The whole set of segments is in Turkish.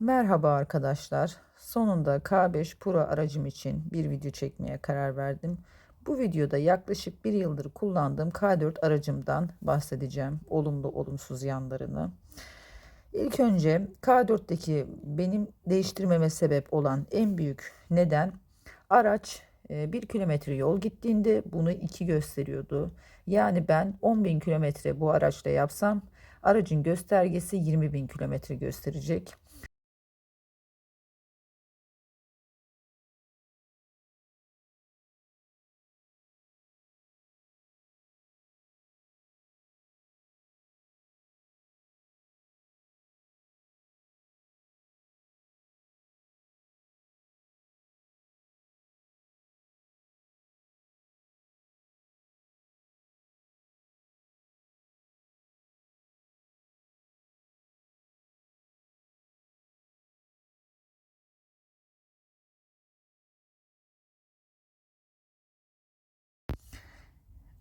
Merhaba arkadaşlar. Sonunda K5 Pro aracım için bir video çekmeye karar verdim. Bu videoda yaklaşık bir yıldır kullandığım K4 aracımdan bahsedeceğim. Olumlu olumsuz yanlarını. İlk önce K4'teki benim değiştirmeme sebep olan en büyük neden araç 1 kilometre yol gittiğinde bunu 2 gösteriyordu. Yani ben 10.000 kilometre bu araçla yapsam aracın göstergesi 20.000 kilometre gösterecek.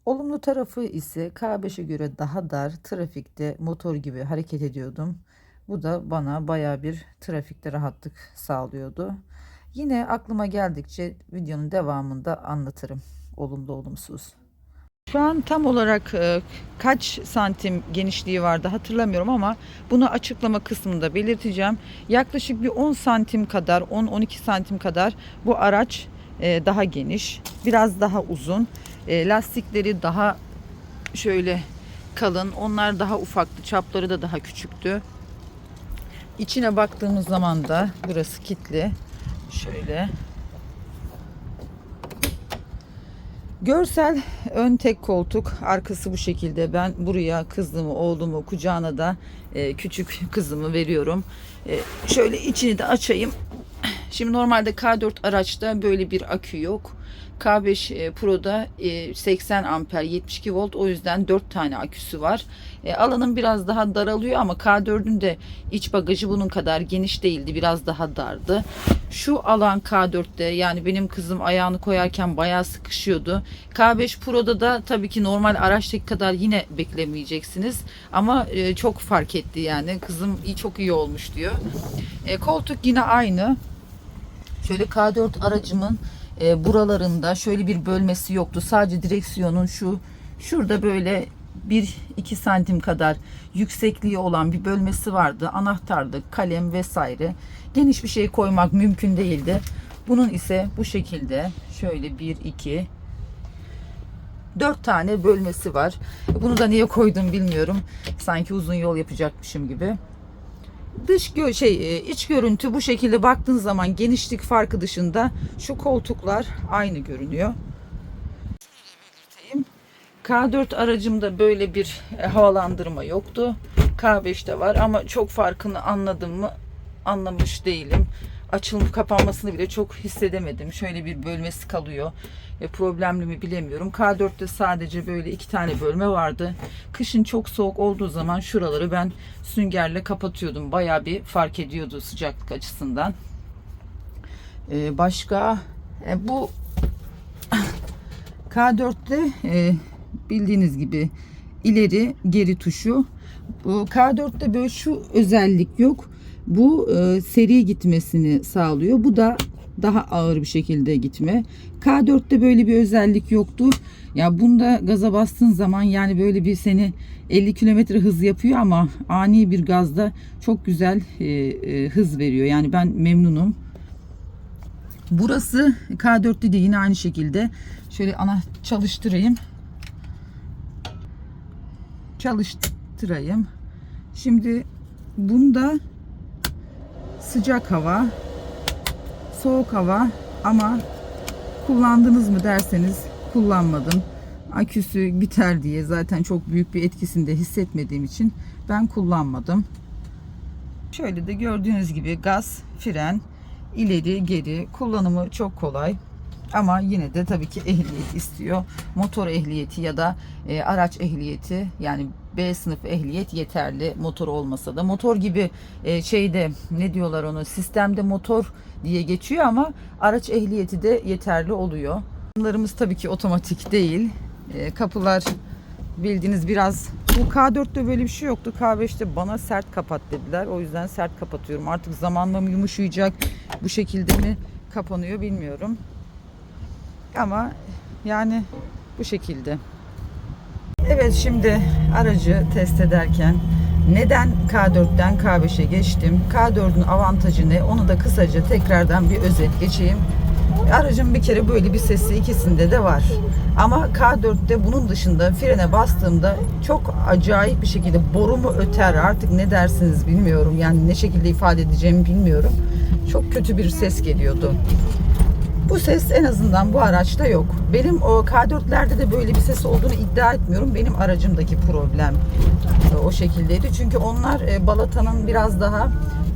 Olumlu tarafı ise K5'e göre daha dar trafikte motor gibi hareket ediyordum. Bu da bana baya bir trafikte rahatlık sağlıyordu. Yine aklıma geldikçe videonun devamında anlatırım. Olumlu olumsuz. Şu an tam olarak e, kaç santim genişliği vardı hatırlamıyorum ama bunu açıklama kısmında belirteceğim. Yaklaşık bir 10 santim kadar 10-12 santim kadar bu araç e, daha geniş. Biraz daha uzun. E, lastikleri daha şöyle kalın. Onlar daha ufaktı. Çapları da daha küçüktü. İçine baktığımız zaman da burası kilitli. Şöyle. Görsel ön tek koltuk arkası bu şekilde ben buraya kızımı oğlumu kucağına da e, küçük kızımı veriyorum şöyle içini de açayım şimdi normalde K4 araçta böyle bir akü yok K5 e, Pro'da 80 amper 72 volt o yüzden 4 tane aküsü var. E, alanın biraz daha daralıyor ama K4'ün de iç bagajı bunun kadar geniş değildi. Biraz daha dardı. Şu alan K4'te yani benim kızım ayağını koyarken bayağı sıkışıyordu. K5 Pro'da da tabii ki normal araçtaki kadar yine beklemeyeceksiniz. Ama e, çok fark etti yani. Kızım çok iyi olmuş diyor. koltuk yine aynı. Şöyle K4 aracımın e, buralarında şöyle bir bölmesi yoktu. Sadece direksiyonun şu şurada böyle 1-2 santim kadar yüksekliği olan bir bölmesi vardı. Anahtarlık, kalem vesaire. Geniş bir şey koymak mümkün değildi. Bunun ise bu şekilde şöyle 1 2 4 tane bölmesi var. Bunu da niye koydum bilmiyorum. Sanki uzun yol yapacakmışım gibi dış gö şey e, iç görüntü bu şekilde baktığın zaman genişlik farkı dışında şu koltuklar aynı görünüyor. K4 aracımda böyle bir e, havalandırma yoktu. K5'te var ama çok farkını anladım mı anlamış değilim açılıp kapanmasını bile çok hissedemedim. Şöyle bir bölmesi kalıyor. E, problemli mi bilemiyorum. K4'te sadece böyle iki tane bölme vardı. Kışın çok soğuk olduğu zaman şuraları ben süngerle kapatıyordum. Baya bir fark ediyordu sıcaklık açısından. E, başka e, bu K4'te e, bildiğiniz gibi ileri geri tuşu. Bu K4'te böyle şu özellik yok bu e, seri gitmesini sağlıyor. Bu da daha ağır bir şekilde gitme. K4'te böyle bir özellik yoktu. Ya bunda gaza bastığın zaman yani böyle bir seni 50 kilometre hız yapıyor ama ani bir gazda çok güzel e, e, hız veriyor. Yani ben memnunum. Burası K4'te de yine aynı şekilde. Şöyle ana çalıştırayım. Çalıştırayım. Şimdi bunda sıcak hava, soğuk hava ama kullandınız mı derseniz kullanmadım. Aküsü biter diye zaten çok büyük bir etkisini de hissetmediğim için ben kullanmadım. Şöyle de gördüğünüz gibi gaz, fren, ileri geri kullanımı çok kolay. Ama yine de tabii ki ehliyet istiyor. Motor ehliyeti ya da e, araç ehliyeti yani B sınıf ehliyet yeterli motor olmasa da. Motor gibi e, şeyde ne diyorlar onu sistemde motor diye geçiyor ama araç ehliyeti de yeterli oluyor. Bunlarımız tabii ki otomatik değil. E, kapılar bildiğiniz biraz Bu K4'te böyle bir şey yoktu. K5'te bana sert kapat dediler. O yüzden sert kapatıyorum. Artık zamanla mı yumuşayacak bu şekilde mi kapanıyor bilmiyorum. Ama yani bu şekilde. Evet şimdi aracı test ederken neden K4'ten K5'e geçtim? K4'ün avantajı ne? Onu da kısaca tekrardan bir özet geçeyim. Aracın bir kere böyle bir sesi ikisinde de var. Ama K4'te bunun dışında frene bastığımda çok acayip bir şekilde boru mu öter artık ne dersiniz bilmiyorum. Yani ne şekilde ifade edeceğimi bilmiyorum. Çok kötü bir ses geliyordu. Bu ses en azından bu araçta yok. Benim o K4'lerde de böyle bir ses olduğunu iddia etmiyorum. Benim aracımdaki problem e, o şekildeydi. Çünkü onlar e, balatanın biraz daha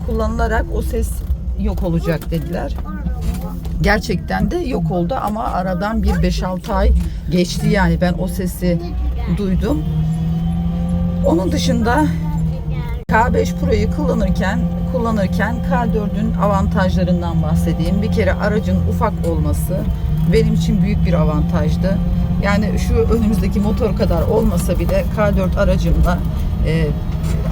kullanılarak o ses yok olacak dediler. Gerçekten de yok oldu ama aradan bir 5-6 ay geçti yani ben o sesi duydum. Onun dışında K5 Pro'yu kullanırken kullanırken K4'ün avantajlarından bahsedeyim. Bir kere aracın ufak olması benim için büyük bir avantajdı. Yani şu önümüzdeki motor kadar olmasa bile K4 aracımla e,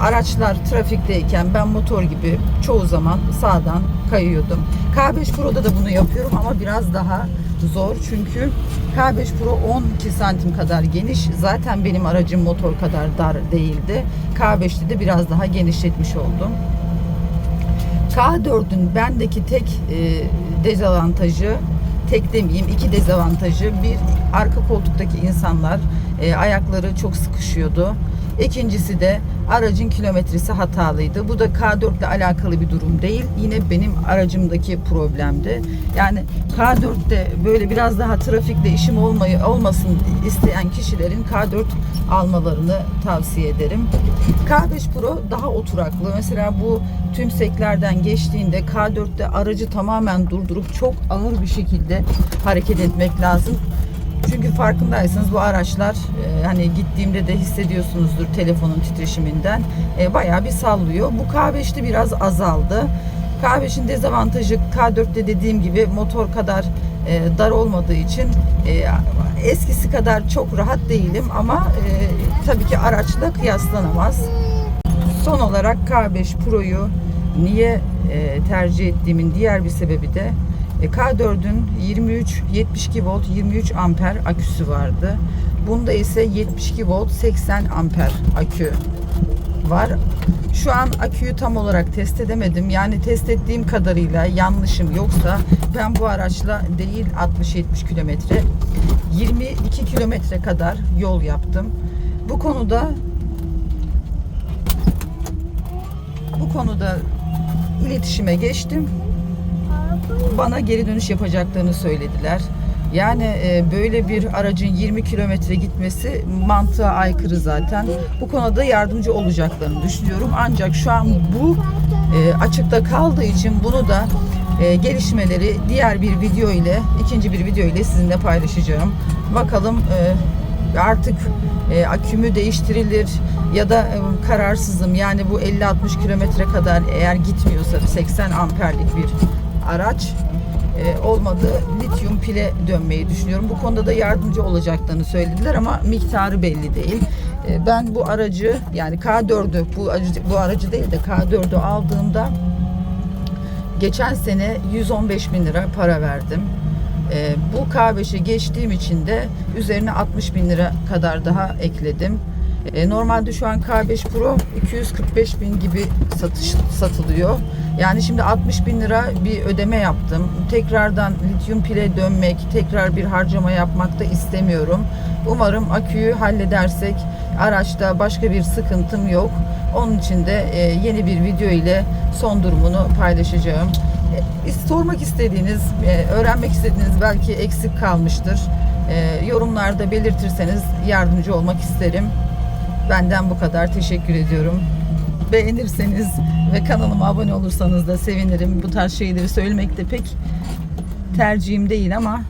araçlar trafikteyken ben motor gibi çoğu zaman sağdan kayıyordum. K5 Pro'da da bunu yapıyorum ama biraz daha zor çünkü K5 Pro 12 santim kadar geniş. Zaten benim aracım motor kadar dar değildi. K5'te de biraz daha genişletmiş oldum. K4'ün bendeki tek e, dezavantajı tek demeyeyim iki dezavantajı bir arka koltuktaki insanlar e, ayakları çok sıkışıyordu. İkincisi de aracın kilometresi hatalıydı. Bu da K4 ile alakalı bir durum değil. Yine benim aracımdaki problemdi. Yani K4'te böyle biraz daha trafikte işim olmayı olmasın isteyen kişilerin K4 almalarını tavsiye ederim. K5 Pro daha oturaklı. Mesela bu tümseklerden geçtiğinde K4'te aracı tamamen durdurup çok ağır bir şekilde hareket etmek lazım. Çünkü farkındaysanız bu araçlar e, hani gittiğimde de hissediyorsunuzdur telefonun titreşiminden e, bayağı bir sallıyor. Bu K5'te biraz azaldı. K5'in dezavantajı K4'te dediğim gibi motor kadar e, dar olmadığı için e, eskisi kadar çok rahat değilim ama e, tabii ki araçla kıyaslanamaz. Son olarak K5 Pro'yu niye e, tercih ettiğimin diğer bir sebebi de e, K4'ün 23 72 volt 23 amper aküsü vardı. Bunda ise 72 volt 80 amper akü var. Şu an aküyü tam olarak test edemedim. Yani test ettiğim kadarıyla yanlışım yoksa ben bu araçla değil 60-70 kilometre 22 kilometre kadar yol yaptım. Bu konuda bu konuda iletişime geçtim. Bana geri dönüş yapacaklarını söylediler. Yani e, böyle bir aracın 20 kilometre gitmesi mantığa aykırı zaten. Bu konuda yardımcı olacaklarını düşünüyorum. Ancak şu an bu e, açıkta kaldığı için bunu da e, gelişmeleri diğer bir video ile ikinci bir video ile sizinle paylaşacağım. Bakalım artık akümü değiştirilir ya da kararsızım. Yani bu 50-60 kilometre kadar eğer gitmiyorsa 80 amperlik bir araç e, olmadı lityum pile dönmeyi düşünüyorum. Bu konuda da yardımcı olacaklarını söylediler ama miktarı belli değil. E, ben bu aracı yani K4'ü bu aracı, bu aracı değil de K4'ü aldığımda geçen sene 115 bin lira para verdim. E, bu K5'e geçtiğim için de üzerine 60 bin lira kadar daha ekledim. E, normalde şu an K5 Pro 245 bin gibi satış satılıyor. Yani şimdi 60 bin lira bir ödeme yaptım. Tekrardan lityum pile dönmek, tekrar bir harcama yapmak da istemiyorum. Umarım aküyü halledersek araçta başka bir sıkıntım yok. Onun için de e, yeni bir video ile son durumunu paylaşacağım. E, sormak istediğiniz, e, öğrenmek istediğiniz belki eksik kalmıştır. Yorumlarda belirtirseniz yardımcı olmak isterim. Benden bu kadar. Teşekkür ediyorum. Beğenirseniz ve kanalıma abone olursanız da sevinirim. Bu tarz şeyleri söylemek de pek tercihim değil ama